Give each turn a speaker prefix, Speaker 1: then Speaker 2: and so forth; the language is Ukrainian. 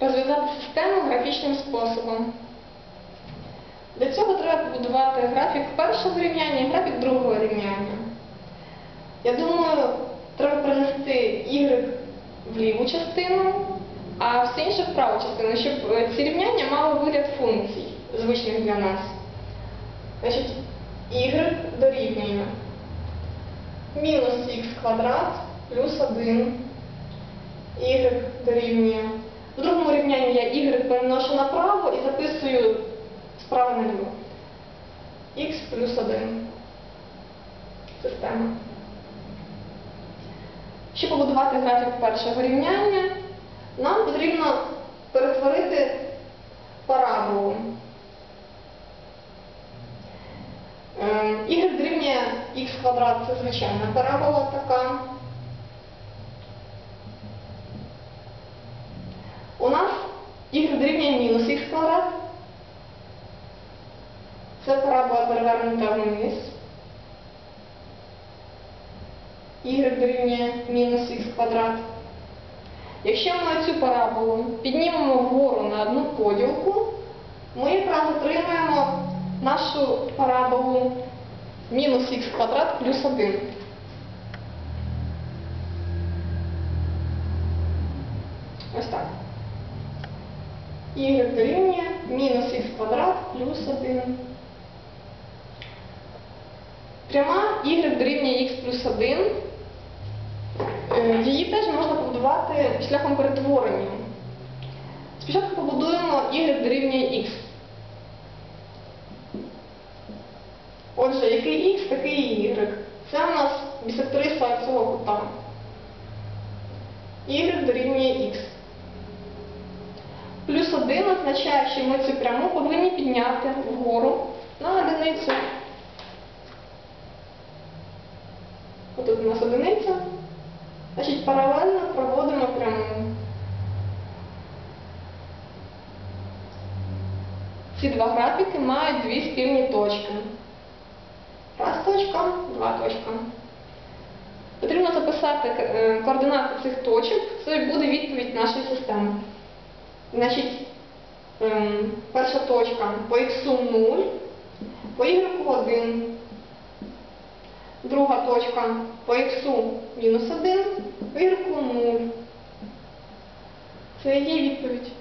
Speaker 1: розв'язати систему графічним способом. Для цього треба побудувати графік першого рівняння і графік другого рівняння. Я думаю, треба перенести y в ліву частину, а все інше в праву частину, щоб е, ці рівняння мали вигляд функцій, звичних для нас. Значить, y дорівнює мінус х квадрат плюс 1. y дорівнює. В другому рівнянні я y переношу направо і записую справа наліво. х плюс 1. Система. Щоб побудувати графік першого рівняння, нам потрібно перетворити параболу. Y дорівнює х квадрат це звичайна парабола така. У нас y дорівнює мінус х квадрат. Це парабола перевернута вниз. y дорівнює мінус х квадрат. Якщо ми цю параболу піднімемо вгору на одну поділку, ми якраз отримаємо нашу параболу мінус х квадрат плюс 1. Ось так. Y дорівнює мінус х квадрат плюс 1. Пряма y дорівнює х плюс 1. Е, Її теж можна побудувати шляхом перетворення. Спочатку побудуємо y дорівнює х. Отже, який х, такий і y. Це у нас бісектриса цього кута. y дорівнює х. Плюс 1 означає, що ми цю пряму повинні підняти вгору на одиницю. Отут у нас одиниця. Значить, паралельно проводимо пряму. Ці два графіки мають дві спільні точки. Раз точка, два точка. Потрібно записати е, координати цих точок, це буде відповідь нашої системи. Значить, ем, перша точка по х 0, по y 1. Друга точка по х мінус 1, по y 0. Це є відповідь.